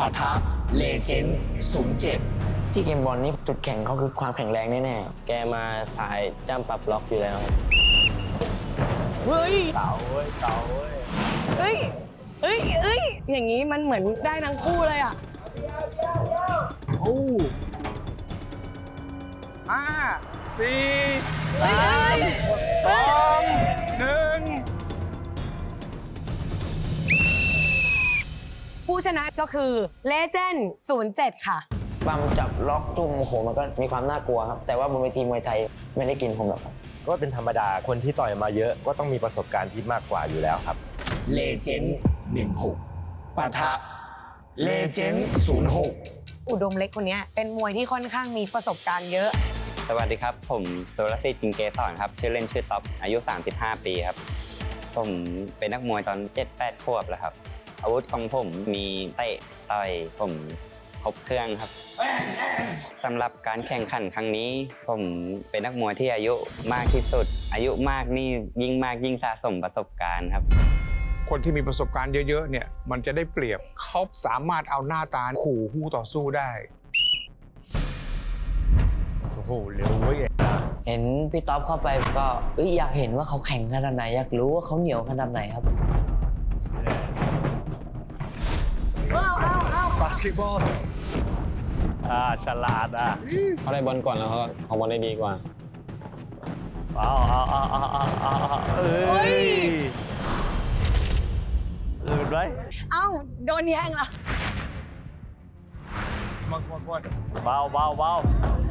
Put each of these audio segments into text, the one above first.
ปะทะเลเจนด์07ที่เกมบอลนี่จุดแข็งเขาคือความแข็งแรงแน่แกมาสายจ้ำปรับล็อกอยู่แล้วครับเฮ้ย เต๋าเว้ยเต๋าเว้ยเฮ้ยเฮ้ยเฮ้ย อย่างนี้มันเหมือนได้ทั้งคู่เลยอะ โอ้ห้าสี่เฮ้ยสองหนึ่ง ผู้ชนะก็คือเลเจนด์07 ค่ะๆปั๊มจับล็อกจุ่มโอ้โหมันก็มีความน่ากลัวครับ แต่ว่าบนเวทีมวยไทยไม่ได้กินผมหรอกครับก็เป็นธรรมดาคนที่ต่อยมาเยอะก็ต้องมีประสบการณ์ที่มากกว่าอยู่แล้วครับ เลเจนด์16ปะทะเลเจนด์06 อุดมเล็กคนเนี้ยเป็นมวยที่ค่อนข้างมีประสบการณ์เยอะ สวัสดีครับ ผมสุรสิทธิ์กินเกสรครับ ชื่อเล่นชื่อต๊อปอายุ 35 ปีครับ ผมเป็นนักมวยตอน 7-8ขวบแล้วครับ อาวุธของผมมีเตะต่อยผมครบเครื่องครับสำหรับการแข่งขันครั้งนี้ ผมเป็นนักมวยที่อายุมากที่สุด อายุมากนี่ยิ่งมากยิ่งสะสมประสบการณ์ครับ คนที่มีประสบการณ์เยอะๆเนี่ยมันจะได้เปรียบเขาสามารถเอาหน้าตาขู่คู่ต่อสู้ได้โอ้โหเร็วเว้ยเห็นพี่ต๊อบเข้าไปก็เอ้ยอยากเห็นว่าเขาแข็งขนาดไหนอยากรู้ว่าเขาเหนียวขนาดไหนครับ บาสเกตบอลอ่าฉลาดอะเขาได้บอลก่อนแล้วเขาเขาบอลได้ดีกว่าเอาเอาเอาเอาเอาเอาเอาเอ้เฮ้ยยอื่นไว้เอ้าโดนแย่งละบางคนเบาเบาเบา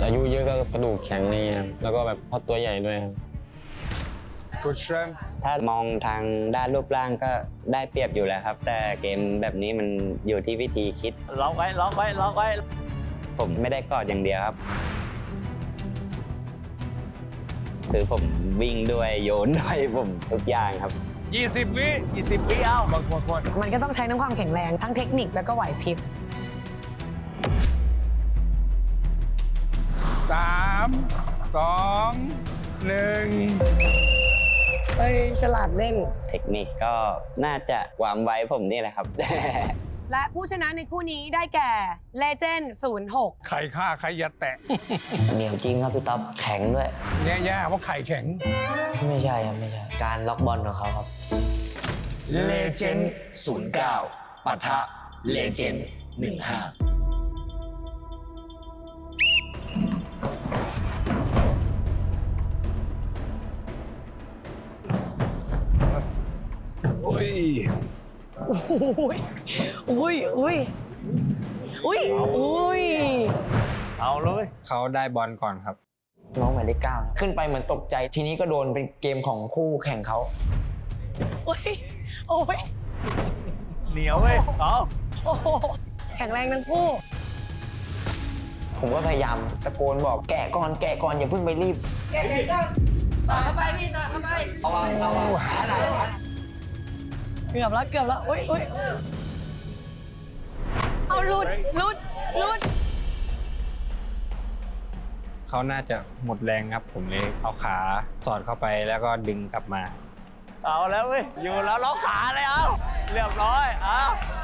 อายุเยอะก็กระดูกแข็งอะไรเงี้ยครับแล้วก็แบบเพราะตัวใหญ่ด้วยครับ กูเชนถ้ามองทางด้านรูปร่างก็ได้เปรียบอยู่แล้วครับ แต่เกมแบบนี้มันอยู่ที่วิธีคิด ล็อกไว้ ล็อกไว้ ล็อกไว้ ผมไม่ได้กอดอย่างเดียวครับ คือผมวิ่งด้วยโยนด้วยผมทุกอย่างครับยี่สิบวิยี่สิบวิเอา บางคน มันก็ต้องใช้น้ำความแข็งแรงทั้งเทคนิคแล้วก็ไหวพริบ สามสองหนึ่ง เฮ้ยฉลาดเล่น เทคนิคก็น่าจะความไวผมนี่แหละครับ และผู้ชนะในคู่นี้ได้แก่เลเจนด์06 ไข่ฆ่าใครอย่าแตะเหนียวจริงครับพี่ต๊อบแข็งด้วย แย่ๆเพราะไข่แข็ง ไม่ใช่ครับไม่ใช่ การล็อกบอลของเขาครับ เลเจนด์09ปะทะเลเจนด์15 อ้ยอุ้ยอุ้ยอุ้ยอุ้ยอุ้ยเอาเลย เขาได้บอลก่อนครับ น้องหมายเลขเก้านะขึ้นไปเหมือนตกใจ ทีนี้ก็โดนเป็นเกมของคู่แข่งเขา อุ้ยโอ้ยเหนียวเว้ยเอาโอ้โหแข็งแรงทั้งคู่ ผมก็พยายามตะโกนบอกแกะก่อนแกะก่อนอย่าเพิ่งไปรีบ เกือ บแล้วเกือบแล้วอุ้ยอุ้ยเอาหลุดหลุดหลุดเขาน่าจะหมดแรงครับ ผมเลยเอาขาสอดเข้าไปแล้วก็ดึงกลับมา เอาแล้วเว้ยอยู่แล้วล็อกขาเลยเอาเรียบร้อยเอา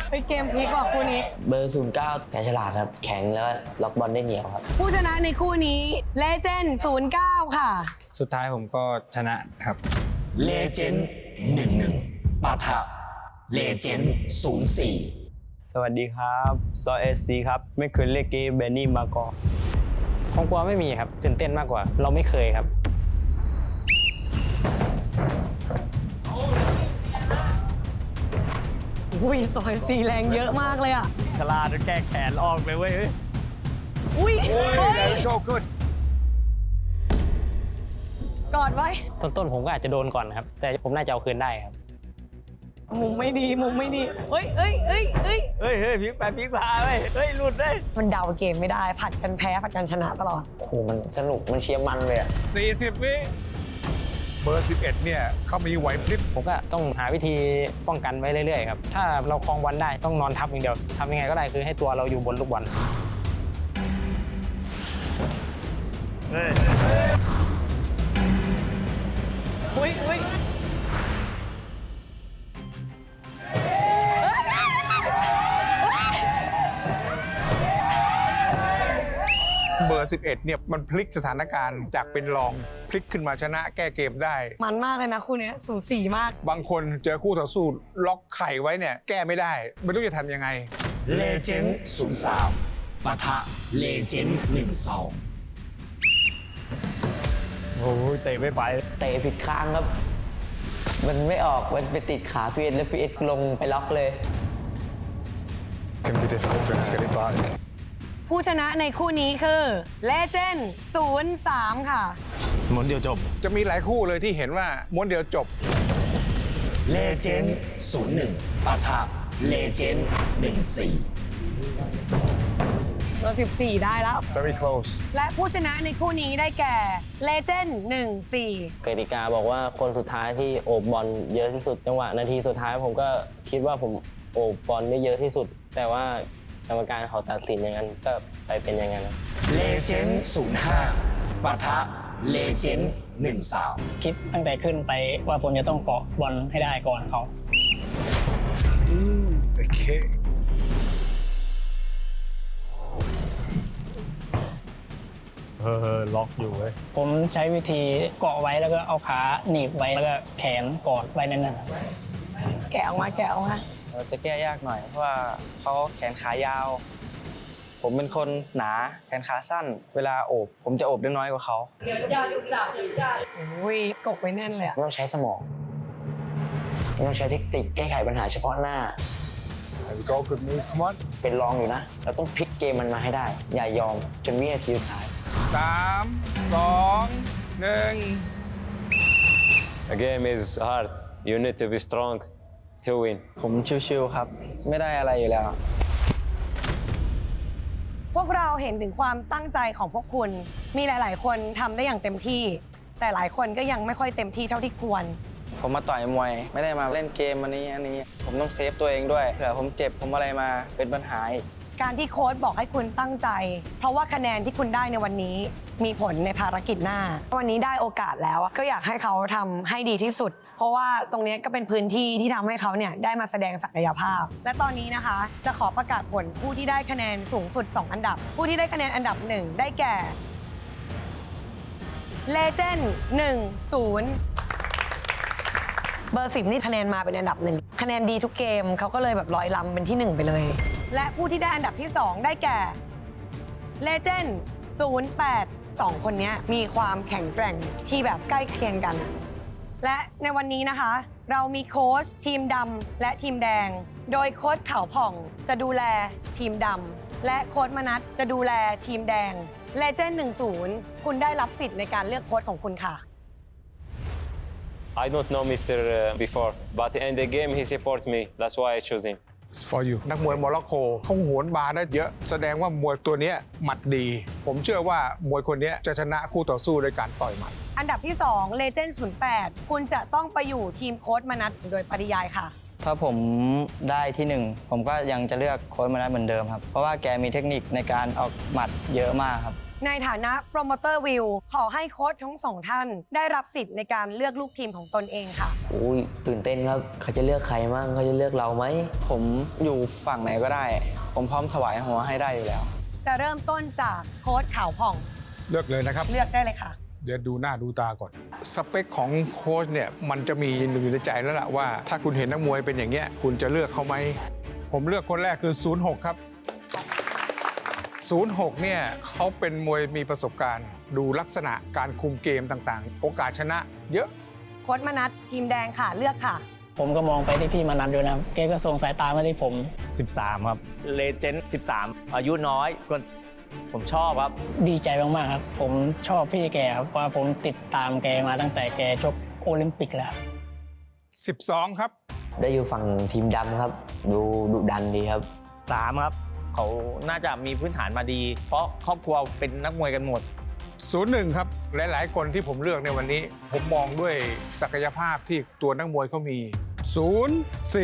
เฮ้ยเกมพลิกว่ะคู่นี้ เบอร์ 09แผลฉลาดครับ แข็งแล้วล็อกบอลได้เหนียวครับ ผู้ชนะในคู่นี้เลเจนด์09 ค่ะ สุดท้ายผมก็ชนะครับ เลเจนด์11ปะทะ เลเจนด์04สวัสดีครับซอเอซีครับ ไม่เคยเล่นเกมแบบนี้มาก่อนของกลัวไม่มีครับตื่นเต้นมากกว่า เราไม่เคยครับ อุ้ยซอยซีแรงเยอะมากเลยอะฉลาดแก้แขนออกเลยเว้ยเฮ้ยอุ้ยโอ้ยเฮ้ย there we go good กอดไว้ต้นๆผมก็อาจจะโดนก่อนครับ แต่ผมน่าจะเอาคืนได้ครับ มุมไม่ดีมุมไม่ดีเฮ้ยเฮ้ยเฮ้ยเฮ้ยเฮ้ยเฮ้ยพลิกไปพลิกมาเฮ้ยเฮ้ยหลุดได้ยมันเดาเกมไม่ได้ผัดกันแพ้ผัดกันชนะตลอด โอ้โหมันสนุกมันเชียร์มันเลยอะ40 วิเบอร์ 11 เนี่ยเขามีไหวพริบผมก็ต้องหาวิธีป้องกันไว้เรื่อยๆครับ ถ้าเราคลองบอลได้ต้องนอนทับอย่างเดียวทำยังไงก็ได้คือให้ตัวเราอยู่บนลูกบอล 11 เนี่ยมันพลิกสถานการณ์จากเป็นรองพลิกขึ้นมาชนะแก้เกมได้ มันมากเลยนะคู่เนี้ยสูสีมาก บางคนเจอคู่ต่อสู้ล็อกไข่ไว้เนี่ยแก้ไม่ได้ ไม่รู้จะทำยังไง เลเจนด์03ปะทะเลเจนด์12โอ้ยเตะไม่ไป เตะผิดข้างครับ มันไม่ออก มันไปติดขาฟีเอสแล้วฟีเอสลงไปล็อกเลย Can be difficult for him to get it back ผู้ชนะในคู่นี้คือเลเจนด์03 ค่ะ หมุนเดียวจบ จะมีหลายคู่เลยที่เห็นว่าม้วนเดียวจบ เลเจนด์01ปะทะเลเจนด์14เรา 14 ได้แล้ว very close และผู้ชนะในคู่นี้ได้แก่เลเจนด์14 กติกาบอกว่าคนสุดท้ายที่โอบบอลเยอะที่สุดจังหวะนาทีสุดท้ายผมก็คิดว่าผมโอบบอลได้เยอะที่สุด แต่ว่า กรรมการเขาตัดสินอย่างนั้นก็ไปเป็นอย่างนั้นเลเจนด์05ปะทะเลเจนด์13คิดตั้งแต่ขึ้นไปว่าผมจะต้องเกาะบอลให้ได้ก่อนเขา โอเค เออล็อกอยู่เว้ยผมใช้วิธีเกาะไว้แล้วก็เอาขาหนีบไว้แล้วก็แขนกอดไว้นั่นนะแกะออกมาแกะออกมา จะแก้ยากหน่อย เพราะว่าเขาแขนขายาว ผมเป็นคนหนาแขนขาสั้น เวลาโอบผมจะโอบได้น้อยกว่าเขาอุ้ยกกไว้แน่นเลยอะไม่ต้องใช้สมองไม่ต้องใช้เทคนิคแก้ไขปัญหาเฉพาะหน้า There we go good move come on เป็นรองอยู่นะ เราต้องพลิกเกมมันมาให้ได้ อย่ายอมจนวินาทีสุดท้ายสามสองหนึ่ง A game is hard you need to be strong to win ผมชิวๆครับ ไม่ได้อะไรอยู่แล้ว พวกเราเห็นถึงความตั้งใจของพวกคุณ มีหลาย ๆ คนทำได้อย่างเต็มที่ แต่หลายคนก็ยังไม่ค่อยเต็มที่เท่าที่ควร ผมมาต่อยมวย ไม่ได้มาเล่นเกมอันนี้อันนี้ ผมต้องเซฟตัวเองด้วยเผื่อผมเจ็บผมอะไรมาเป็นปัญหาอีก การที่โค้ชบอกให้คุณตั้งใจ เพราะว่าคะแนนที่คุณได้ในวันนี้มีผลในภารกิจหน้า วันนี้ได้โอกาสแล้วอะก็อยากให้เขาทำให้ดีที่สุด เพราะว่าตรงเนี้ยก็เป็นพื้นที่ที่ทำให้เขาเนี่ยได้มาแสดงศักยภาพ และตอนนี้นะคะ จะขอประกาศผลผู้ที่ได้คะแนนสูงสุด 2 อันดับ ผู้ที่ได้คะแนนอันดับ1ได้แก่เลเจนด์1 0เบอร์สิบนี่คะแนนมาเป็นอันดับหนึ่งคะแนนดีทุกเกมเขาก็เลยแบบร้อยลำเป็นที่หนึ่งไปเลย และผู้ที่ได้อันดับที่ 2 ได้แก่เลเจนด์08สองคนนี้มีความแข็งแกร่งที่แบบใกล้เคียงกัน และในวันนี้นะคะ เรามีโค้ชทีมดำและทีมแดง โดยโค้ชขาวผ่องจะดูแลทีมดำและโค้ชมนัทจะดูแลทีมแดงเลเจนด์10 คุณได้รับสิทธิ์ในการเลือกโค้ชของคุณค่ะ I don't know Mr. before but in the game he support me that's why I choose him for you นักมวยโมร็อกโกเขาโหนบาร์ได้เยอะ แสดงว่ามวยตัวเนี้ยหมัดดี ผมเชื่อว่ามวยคนเนี้ยจะชนะคู่ต่อสู้โดยการต่อยหมัด อันดับที่2 Legend 08 คุณจะต้องไปอยู่ทีมโค้ชมนัทโดยปริยายค่ะ ถ้าผมได้ที่หนึ่งผมก็ยังจะเลือกโค้ชมาได้เหมือนเดิมครับ เพราะว่าแกมีเทคนิคในการออกหมัดเยอะมากครับ ในฐานะโปรโมเตอร์วิวขอให้โค้ชทั้งสองท่านได้รับสิทธิ์ในการเลือกลูกทีมของตนเองค่ะ อุ้ยตื่นเต้นครับ เขาจะเลือกใครมั่งเขาจะเลือกเราไหม ผมอยู่ฝั่งไหนก็ได้ ผมพร้อมถวายหัวให้ได้อยู่แล้ว จะเริ่มต้นจากโค้ชขาวผ่องเลือกเลยนะครับ เลือกได้เลยค่ะ เดี๋ยวดูหน้าดูตาก่อน สเปคของโค้ชเนี่ยมันจะมีอยู่ในใจแล้วล่ะว่า ถ้าคุณเห็นนักมวยเป็นอย่างเงี้ยคุณจะเลือกเขาไหมผมเลือกคนแรกคือ 06 ครับ 06 เนี่ยเขาเป็นมวยมีประสบการณ์ ดูลักษณะการคุมเกมต่างๆ โอกาสชนะเยอะโค้ชมนัททีมแดงค่ะเลือกค่ะ ผมก็มองไปที่พี่มานัดด้วยนะครับแกก็ส่งสายตามาที่ผม 13 ครับ เลเจนด์13 อายุน้อยก็ผมชอบครับ ดีใจมากๆครับ ผมชอบพี่แกครับเพราะว่าผมติดตามแกมาตั้งแต่แกชกโอลิมปิกแล้ว12 ครับ ได้อยู่ฝั่งทีมดำครับ ดูดุดันดีครับ 3 ครับ เขาน่าจะมีพื้นฐานมาดี เพราะครอบครัวเป็นนักมวยกันหมด 01 ครับ หลาย ๆ คนที่ผมเลือกในวันนี้ ผมมองด้วยศักยภาพที่ตัวนักมวยเขามี 0 4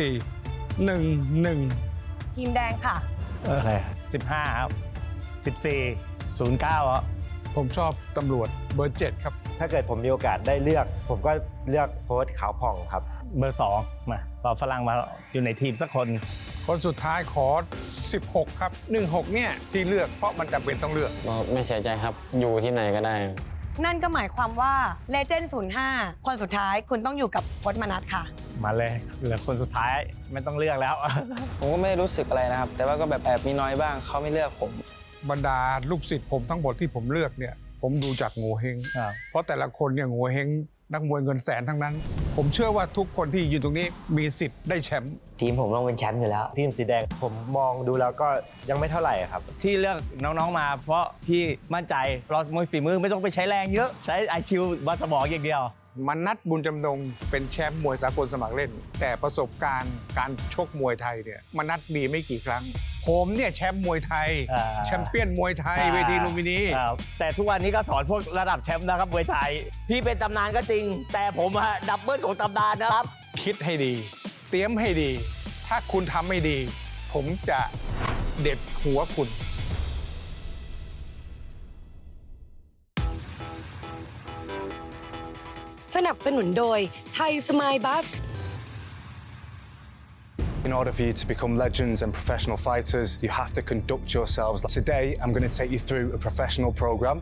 1 1 ทีมแดงค่ะโอเค15 ครับ 14 09ครับ ผมชอบตำรวจเบอร์7ครับ ถ้าเกิดผมมีโอกาสได้เลือก ผมก็เลือกโค้ชขาวผ่องครับ เบอร์2มาเราฝรั่งมาอยู่ในทีมสักคน คนสุดท้ายขอ 16 ครับ 16 เนี่ยที่เลือกเพราะมันจำเป็นต้องเลือกไม่เสียใจครับอยู่ที่ไหนก็ได้ นั่นก็หมายความว่าเลเจนด์05 คนสุดท้ายคุณต้องอยู่กับพจน์มนัทค่ะ มาเลยเหลือคนสุดท้ายไม่ต้องเลือกแล้ว ผมก็ไม่ได้รู้สึกอะไรนะครับ แต่ว่าก็แบบแอบมีน้อยบ้างเขาไม่เลือกผม บรรดาลูกศิษย์ผมทั้งหมดที่ผมเลือกเนี่ย ผมดูจากโงเฮงครับเพราะแต่ละคนเนี่ยโงเฮงนักมวยเงินแสนทั้งนั้น ผมเชื่อว่าทุกคนที่อยู่ตรงนี้มีสิทธิ์ได้แชมป์ทีมผมต้องเป็นแชมป์อยู่แล้ว ทีมสีแดงผมมองดูแล้วก็ยังไม่เท่าไหร่ครับ ที่เลือกน้องๆมา เพราะพี่มั่นใจเรามวยฝีมือไม่ต้องไปใช้แรงเยอะ ใช้ IQ บนสมองอย่างเดียว มันนัดบุญจำนงเป็นแชมป์มวยสากลสมัครเล่น แต่ประสบการณ์การชกมวยไทยเนี่ยมันนัดมีไม่กี่ครั้ง ผมเนี่ยแชมป์มวยไทย อ่า แชมเปี้ยนมวยไทยเวทีลุมพินี ครับแต่ทุกวันนี้ก็สอนพวกระดับแชมป์นะครับมวยไทย พี่เป็นตำนานก็จริง แต่ผมอะดับเบิลของตำนานนะครับ คิดให้ดี เตรียมให้ดี ถ้าคุณทำไม่ดี ผมจะเด็ดหัวคุณ สนับสนุนโดยไทยสมายบัส In order for you to become legends and professional fighters, you have to conduct yourselves. Today, I'm going to take you through a professional program.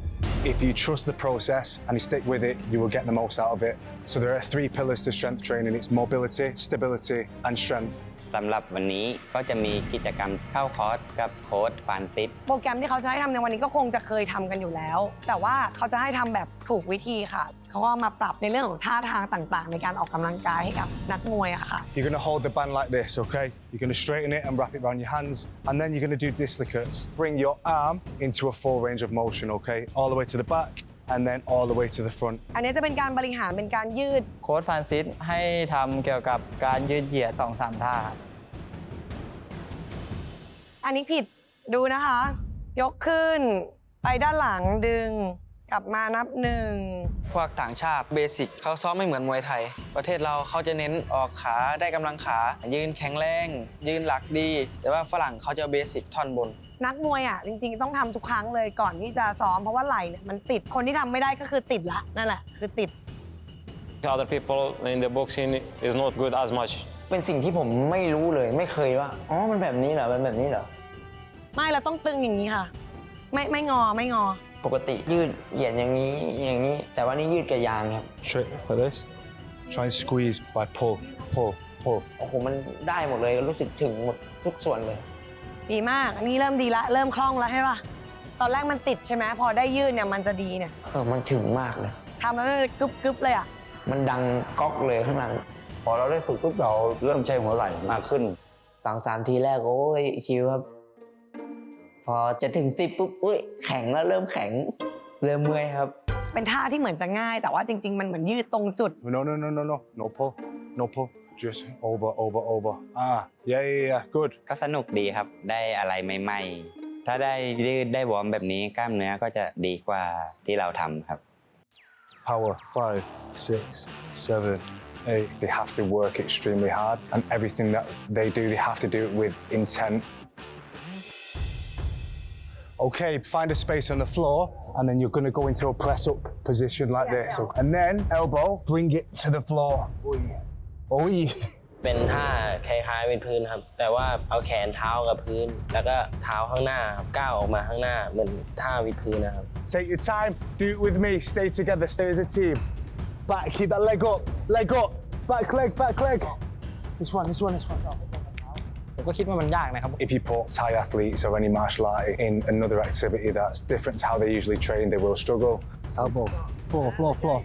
If you trust the process and you stick with it, you will get the most out of it. So there are three pillars to strength training. It's mobility, stability, and strength. สำหรับวันนี้ก็จะมีกิจกรรมเข้าคอร์สกับโค้ชฟานติสโปรแกรมที่เขาจะให้ทำในวันนี้ก็คงจะเคยทำกันอยู่แล้ว แต่ว่าเขาจะให้ทำแบบถูกวิธีค่ะ เขาก็มาปรับในเรื่องของท่าทางต่างๆ ในการออกกำลังกายให้กับนักมวยอะค่ะ You're going to hold the band like this, okay? You're going to straighten it and wrap it around your hands. And then you're going to do dislocates. Bring your arm into a full range of motion, okay? All the way to the back and then all the way to the front. อันนี้จะเป็นการบริหารเป็นการยืด โค้ชฟรานซิสให้ทำเกี่ยวกับการยืดเหยียด2อสามท่าครับอันนี้ผิดดูนะคะ ยกขึ้น ไปด้านหลังดึง กลับมานับหนึ่ง พวกต่างชาติเบสิกเขาซ้อมไม่เหมือนมวยไทย ประเทศเราเขาจะเน้นออกขาได้กำลังขา ยืนแข็งแรง ยืนหลักดี แต่ว่าฝรั่งเขาจะเบสิกท่อนบน นักมวยอะจริงๆ ต้องทำทุกครั้งเลยก่อนที่จะซ้อมเพราะว่าไหล่เนี่ยมันติดคนที่ทำไม่ได้ก็คือติดละนั่นแหละคือติด Other people in the boxing is not good as much. เป็นสิ่งที่ผมไม่รู้เลยไม่เคยว่าอ๋อมันแบบนี้เหรอมันแบบนี้เหรอ ไม่เราต้องตึงอย่างนี้ค่ะ ไม่ไม่งอไม่งอ ปกติยืดเหยียดอย่างนี้อย่างนี้ แต่ว่านี่ยืดกับยางครับ Straight like this. Try and squeeze by pull, pull, pull. โอ้โหมันได้หมดเลยรู้สึกถึงหมดทุกส่วนเลย ดีมาก อันนี้เริ่มดีละ เริ่มคล่องแล้วใช่ป่ะ ตอนแรกมันติดใช่ไหมพอได้ยืดเนี่ยมันจะดีเนี่ยเออมันถึงมากเลย ทำแล้วมันจะกึบกึบเลยอะ มันดังก๊อกเลยข้างหลังพอเราได้ฝึกปุ๊บเราเริ่มใช้หัวไหล่มากขึ้นสองสามทีแรกโอ้ยชิวครับ พอจะถึงสิบปุ๊บอุ้ยแข็งแล้วเริ่มแข็ง เริ่มเมื่อยครับ เป็นท่าที่เหมือนจะง่าย แต่ว่าจริง ๆ มันเหมือนยืดตรงจุด No, no, no, no, no. No pull, no pull. Just over, over, over. Ah, yeah, yeah, yeah. Good. ก็สนุกดีครับได้อะไรใหม่ๆ ถ้าได้ยืดได้วอร์มแบบนี้กล้ามเนื้อก็จะดีกว่าที่เราทำครับ Power. Five, six, seven, eight. They have to work extremely hard, and everything that they do, they have to do it with intent. Okay, find a space on the floor, and then you're gonna go into a press up position like this. And then elbow, bring it to the floor. Oi. Oi. เป็นท่าคล้ายๆวิดพื้นครับ แต่ว่าเอาแขนเท้ากับพื้น แล้วก็เท้าข้างหน้าครับก้าวออกมาข้างหน้าเหมือนท่าวิดพื้นนะครับ Take your time, do it with me, stay together, stay as a team. Back, keep that leg up, leg up, back leg, back leg. This one, this one, this one. ผมก็คิดว่ามันยากนะครับ If you put Thai athletes or any martial art in another activity that's different to how they usually train, they will struggle. Elbow, floor, floor, floor.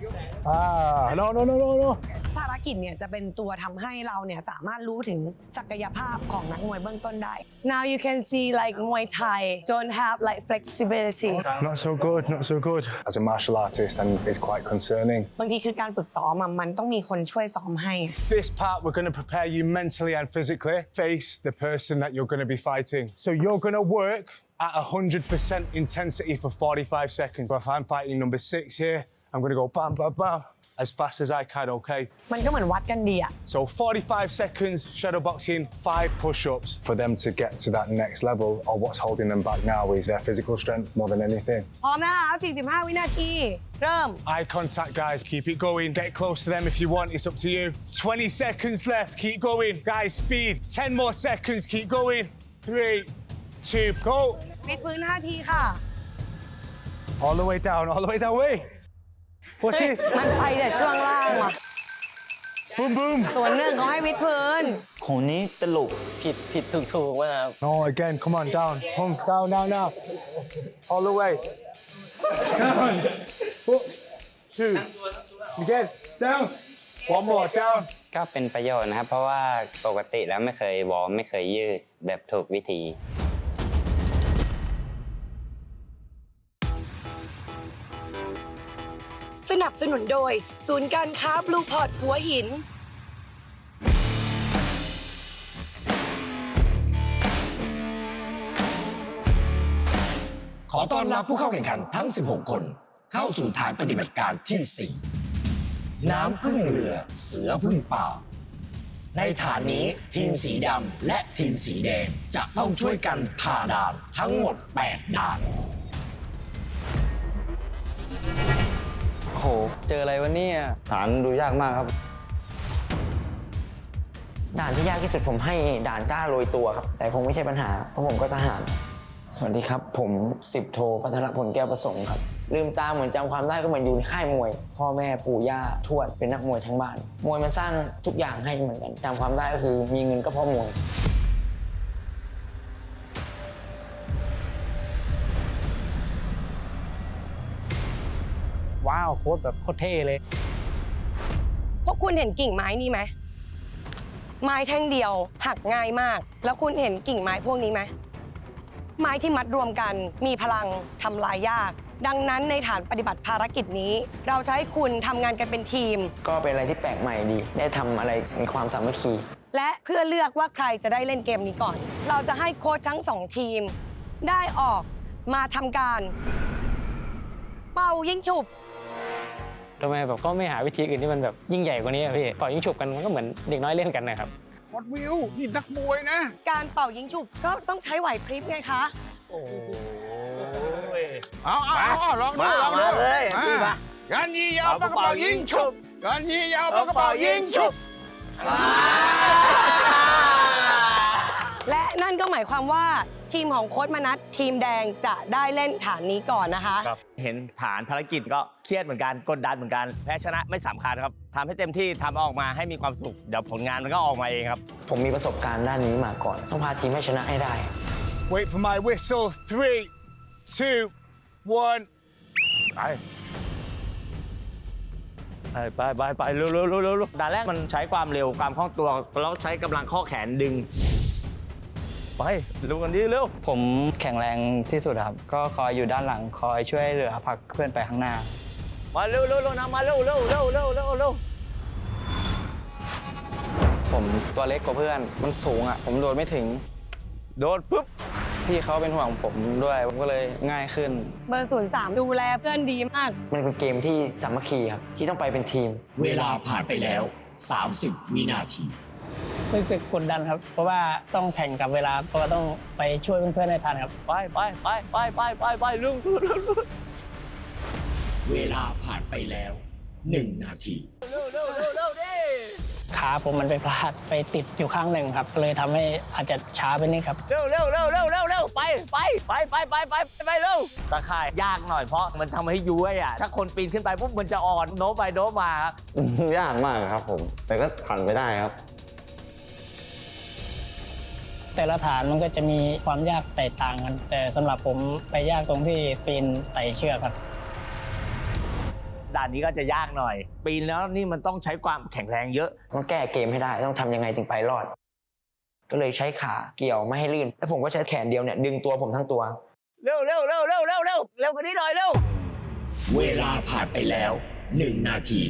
Ah, no, no, no, no, no. ภารกิจเนี่ยจะเป็นตัวทำให้เราเนี่ยสามารถรู้ถึงศักยภาพของนักมวยเบื้องต้นได้ Now you can see like Muay Thai don't have like flexibility Not so good, not so good. As a martial artist, and it's quite concerning. บางทีคือการฝึกซ้อมอะมันต้องมีคนช่วยซ้อมให้ This part, we're going to prepare you mentally and physically. Face the person that you're going to be fighting. So you're going to work at 100% intensity for 45 seconds. If I'm fighting number six here, I'm going to go bam, bam, bam, as fast as I can, okay? มันก็เหมือนวัดกันดีอะ So 45 seconds shadow boxing, five push-ups. For them to get to that next level, or what's holding them back now is their physical strength more than anything. พร้อมนะคะ 45 วินาที เริ่ม Eye contact, guys. Keep it going. Get close to them if you want. It's up to you. 20 seconds left. Keep going. Guys, speed. 10 more seconds. Keep going. Three, two, go. ปิดพื้น5ทีค่ะ All the way down. All the way down. Wait. What's this? มันไปแต่ช่วงล่างว่ะ Boom, boom. ส่วนหนึ่งเขาให้วิดพื้นคนนี้ตลกผิดผิดถูกถูกว่า No, again. Come on, down. Come down, down, down. All the way. Down. One, two. Again. Down. One more. Down. ก็เป็นประโยชน์นะครับ เพราะว่าปกติแล้วไม่เคยวอร์มไม่เคยยืดแบบถูกวิธี นับสนุนโดย ศูนย์การค้าบลูพอร์ตหัวหิน ขอต้อนรับผู้เข้าแข่งขันทั้ง 16 คน เข้าสู่ฐานปฏิบัติการที่ 4 น้ำพึ่งเรือเสือพึ่งป่า ในฐานนี้ทีมสีดำและทีมสีแดงจะต้องช่วยกันผ่าด่านทั้งหมด 8 ด่าน ห เจออะไรวะเนี่ยฐานดูยากมากครับ ด่านที่ยากที่สุดผมให้ด่านกล้าโรยตัวครับ แต่คงไม่ใช่ปัญหา เพราะผมก็ทหาร สวัสดีครับ ผมสิบโทพัทรพลแก้วประสงค์ครับ ลืมตาเหมือนจำความได้ก็เหมือนอยู่ในค่ายมวย พ่อแม่ปู่ย่าทวดเป็นนักมวยทั้งบ้าน มวยมันสร้างทุกอย่างให้เหมือนกันจำความได้ก็คือมีเงินก็เพราะมวย ว้าวโค้ดแบบโคตรเท่เลย พวกคุณเห็นกิ่งไม้นี่ไหม ไม้แท่งเดียวหักง่ายมาก แล้วคุณเห็นกิ่งไม้พวกนี้ไหม ไม้ที่มัดรวมกันมีพลังทำลายยาก ดังนั้นในฐานปฏิบัติภารกิจนี้ เราจะให้คุณทำงานกันเป็นทีม ก็เป็นอะไรที่แปลกใหม่ดี ได้ทำอะไรมีความสามัคคี และเพื่อเลือกว่าใครจะได้เล่นเกมนี้ก่อน เราจะให้โค้ชทั้งสองทีม ได้ออกมาทำการ เป่ายิงฉุบทำไมแบบก็ไม่หาวิธีอื่นที่มันแบบยิ่งใหญ่กว่านี้อะพี่ปล่อยยิ่งฉุบกันมันก็เหมือนเด็กน้อยเล่นกันนะครับ ฮอตวิวนี่นักมวยนะ การเป่ายิงฉุบก็ต้องใช้ไหวพริบไงคะเอาเอาเอาเอาลองดูมาลองดูมาเลยมาพี่มา การยียาวปากกระเป๋ายิงฉุบการยียาวปากกระเป๋ายิงฉุบ และนั่นก็หมายความว่าทีมของโค้ชมนัททีมแดงจะได้เล่นฐานนี้ก่อนนะคะ ครับเห็นฐานภารกิจก็เครียดเหมือนกันกดดันเหมือนกัน แพ้ชนะไม่สำคัญครับทำให้เต็มที่ทำออกมาให้มีความสุข เดี๋ยวผลงานมันก็ออกมาเองครับ ผมมีประสบการณ์ด้านนี้มาก่อน ต้องพาทีมให้ชนะให้ได้ Wait for my whistle. Three, two, one. ไปไปไปไปไปเร็วเร็วเร็วเร็วเร็วด่านแรกมันใช้ความเร็วความคล่องตัวแล้วใช้กำลังข้อแขนดึง ไปเร็วกันดีเร็ว ผมแข็งแรงที่สุดครับ ก็คอยอยู่ด้านหลังคอยช่วยเหลือผลักเพื่อนไปข้างหน้า มาเร็วเร็วเร็วนะมาเร็วเร็วเร็วเร็วเร็วเร็วผมตัวเล็กกว่าเพื่อน มันสูงอะ ผมโดดไม่ถึง โดนปุ๊บพี่เขาเป็นห่วงผมด้วยผมก็เลยง่ายขึ้น เบอร์ศูนย์สามดูแลเพื่อนดีมาก มันเป็นเกมที่สามัคคีครับที่ต้องไปเป็นทีม เวลาผ่านไปแล้ว 30 วินาที รู้สึกกดดันครับ เพราะว่าต้องแข่งกับเวลาเพราะว่าต้องไปช่วยเพื่อนๆในทันครับ ไปไปไปไปไปไปไปลุงลุงลุงเวลาผ่านไปแล้ว 1 นาทีเร็วขาผมมันไปพลาดไปติดอยู่ข้างหนึ่งครับเลยทำให้อาจจะช้าไปนิดครับ เร็วเร็วเร็วเร็วเร็วเร็วไปไปไปไปไปไปไปเร็วตะข่ายยากหน่อยเพราะมันทำให้ยุ้ยอะถ้าคนปีนขึ้นไปปุ๊บมันจะอ่อนโน้ไปโน้มมาครับยากมากครับผม แต่ก็ผ่านไปได้ครับ แต่ละฐานมันก็จะมีความยากแตกต่างกัน แต่สำหรับผมไปยากตรงที่ปีนไต่เชือกครับ ด่านนี้ก็จะยากหน่อย ปีนแล้วนี่มันต้องใช้ความแข็งแรงเยอะต้องแก้เกมให้ได้ต้องทำยังไงถึงไปรอด ก็เลยใช้ขาเกี่ยวไม่ให้ลื่น แล้วผมก็ใช้แขนเดียวเนี่ยดึงตัวผมทั้งตัว เร็วเร็วเร็วเร็วเร็วเร็วเร็วกว่านี้หน่อยเร็วเวลาผ่านไปแล้ว 1 นาที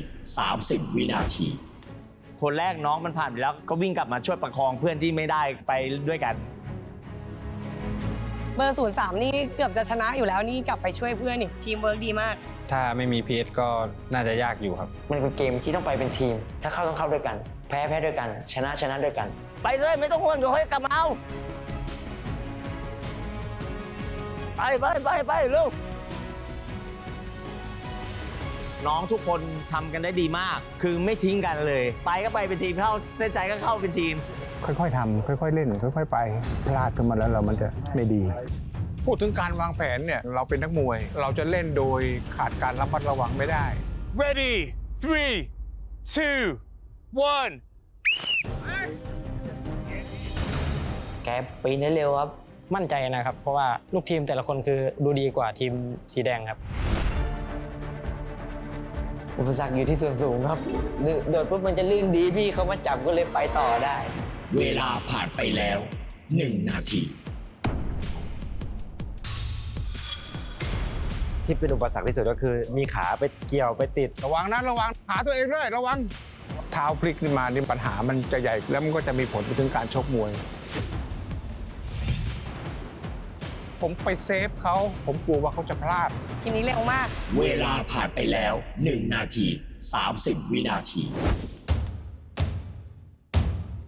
30 วินาที คนแรกน้องมันผ่านไปแล้วก็วิ่งกลับมาช่วยประคองเพื่อนที่ไม่ได้ไปด้วยกัน เบอร์ 03 นี่เกือบจะชนะอยู่แล้วนี่กลับไปช่วยเพื่อนอีกทีมเวิร์กดีมาก ถ้าไม่มีพีเอสก็น่าจะยากอยู่ครับ มันเป็นเกมที่ต้องไปเป็นทีม ถ้าเข้าต้องเข้าด้วยกัน แพ้แพ้ด้วยกัน ชนะชนะด้วยกัน ไปเลยไม่ต้องห่วงเดี๋ยวค่อยกลับมาเอา ไปไปไปไปเร็ว น้องทุกคนทำกันได้ดีมาก คือไม่ทิ้งกันเลย ไปก็ไปเป็นทีมเข้าเส้นใจก็เข้าเป็นทีม ค่อยๆทำค่อย ๆ เล่น ค่อย ๆ ไป พลาดขึ้นมาแล้วเรามันจะไม่ดี พูดถึงการวางแผนเนี่ยเราเป็นนักมวย เราจะเล่นโดยขาดการระมัดระวังไม่ได้ Ready three two one แกปีนได้เร็วครับ มั่นใจนะครับ เพราะว่าลูกทีมแต่ละคนคือดูดีกว่าทีมสีแดงครับ อุปสรรคอยู่ที่ส่วนสูงครับโดดโดดปุ๊บมันจะลื่นดีพี่เขามาจับก็เลยไปต่อได้ เวลาผ่านไปแล้ว 1 นาทีที่เป็นอุปสรรคที่สุดก็คือ มีขาไปเกี่ยวไปติด ระวังนะระวังหาตัวเองด้วยระวัง เท้าพลิกขึ้นมานี่ปัญหามันจะใหญ่แล้วมันก็จะมีผลไปถึงการชกมวย ผมไปเซฟเขาผมกลัวว่าเขาจะพลาด ทีนี้เร็วมาก เวลาผ่านไปแล้ว 1 นาที 30 วินาที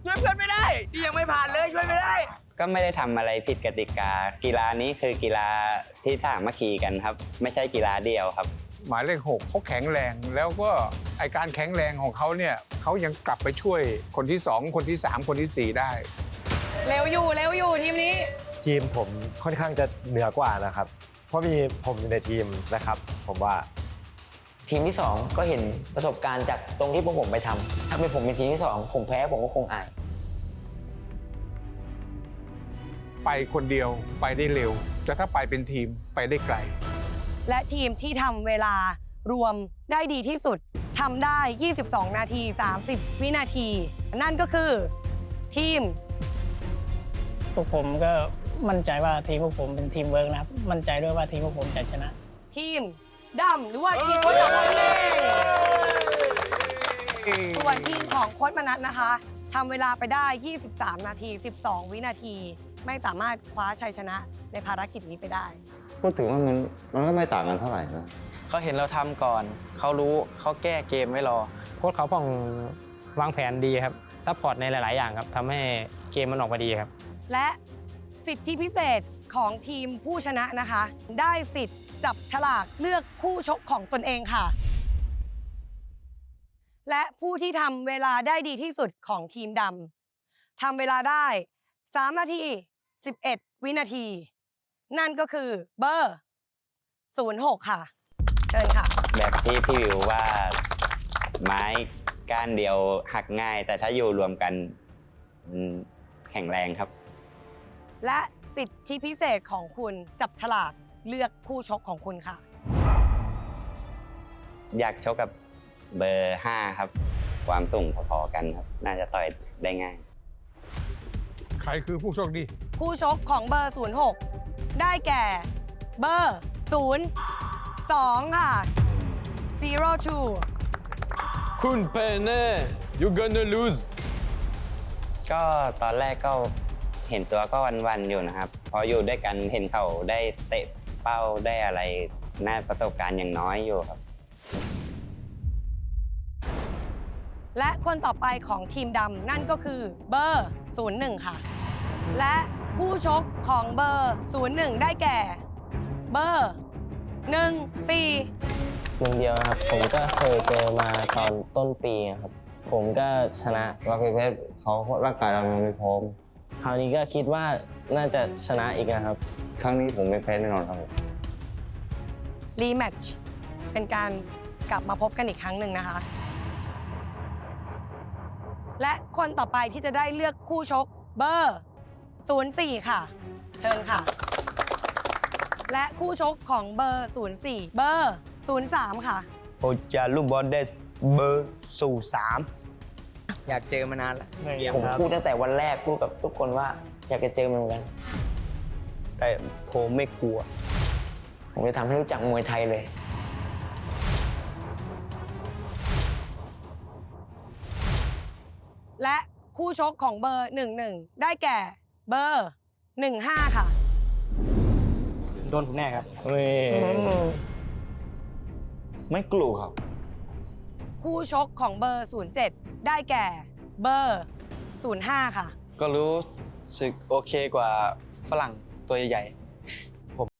ช่วยเพื่อนไม่ได้ที่ยังไม่ผ่านเลยช่วยไม่ได้ ก็ไม่ได้ทำอะไรผิดกติกา กีฬานี้คือกีฬาที่สามัคคีกันครับ ไม่ใช่กีฬาเดียวครับ หมายเลขหกเขาแข็งแรงแล้วก็ไอการแข็งแรงของเขาเนี่ยเขายังกลับไปช่วยคนที่สองคนที่สามคนที่สี่ได้ เร็วอยู่เร็วอยู่ทีมนี้ ทีมผมค่อนข้างจะเหนือกว่านะครับ เพราะมีผมอยู่ในทีมนะครับ ผมว่า ทีมที่ 2 ก็เห็นประสบการณ์จากตรงที่พวกผมไปทำถ้าเป็นผมเป็นทีมที่ 2 ผมแพ้ผมก็คงอาย ไปคนเดียวไปได้เร็ว แต่ถ้าไปเป็นทีมไปได้ไกล และทีมที่ทำเวลารวมได้ดีที่สุดทำได้ 22 นาที 30 วินาที นั่นก็คือทีม พวกผมก็ มั่นใจว่าทีมพวกผมเป็นทีมเวิร์กนะครับ มั่นใจด้วยว่าทีมพวกผมจะชนะ ทีมดำหรือว่าทีมโค้ชดำนั่นเองส่วนทีมของโค้ชมนัทนะคะทำเวลาไปได้ 23 นาที 12 วินาที ไม่สามารถคว้าชัยชนะในภารกิจนี้ไปได้ พูดถึงว่ามันมันก็ไม่ต่างกันเท่าไหร่นะเขาเห็นเราทำก่อน เขารู้เขาแก้เกมไม่รอ โค้ชเขาพ่องวางแผนดีครับซัพพอร์ตในหลาย ๆ อย่างครับทำให้เกมมันออกมาดีครับ และ สิทธิพิเศษของทีมผู้ชนะนะคะ ได้สิทธิ์จับฉลากเลือกคู่ชกของตนเองค่ะ และผู้ที่ทำเวลาได้ดีที่สุดของทีมดำทำเวลาได้ 3 นาที 11 วินาที นั่นก็คือเบอร์ 06 ค่ะ เชิญค่ะ แบบที่พี่วิวว่าไม้ก้านเดียวหักง่าย แต่ถ้าอยู่รวมกันแข็งแรงครับ และสิทธิพิเศษของคุณจับฉลากเลือกคู่ชกของคุณค่ะ อยากชกกับเบอร์ 5 ครับ ความสูงพอๆกันครับ น่าจะต่อยได้ง่าย ใครคือผู้โชคดีผู้ชกของเบอร์ 06 ได้แก่ เบอร์ 0 2 ค่ะ zero two คุณเพเน่ you gonna lose ก็ตอนแรกก็ เห็นตัวก็วันๆอยู่นะครับพออยู่ด้วยกันเห็นเขาได้เตะเป้าได้อะไรน่าประสบการณ์อย่างน้อยอยู่ครับ และคนต่อไปของทีมดำนั่นก็คือเบอร์ 01 ค่ะ และผู้ชกของเบอร์ 01 ได้แก่ เบอร์ 1 4 หนึ่งเดียวนะครับ ผมก็เคยเจอมาตอนต้นปีครับ ผมก็ชนะว่าเพชรเขาร่างกายเรายังไม่พร้อม คราวนี้ก็คิดว่าน่าจะชนะอีกนะครับ ครั้งนี้ผมไม่แพ้แน่นอนครับรีแมตช์เป็นการกลับมาพบกันอีกครั้งหนึ่งนะคะ และคนต่อไปที่จะได้เลือกคู่ชกเบอร์ 04 ค่ะ เชิญค่ะ และคู่ชกของเบอร์ 04 เบอร์ 03 ค่ะ ผมจะลูกบอลได้เบอร์สู่สาม อยากเจอมานานแล้วผมพูดตั้งแต่วันแรกพูดกับทุกคนว่า อยากจะเจอมันเหมือนกัน แต่ผมไม่กลัว ผมจะทำให้รู้จักมวยไทยเลย และคู่ชกของเบอร์ 11 ได้แก่เบอร์ 15 ค่ะ โดนผมแน่ครับไม่กลัวครับ คู่ชกของเบอร์ 07 ได้แก่เบอร์ 05 ค่ะ ก็รู้สึกโอเคกว่าฝรั่งตัวใหญ่ๆ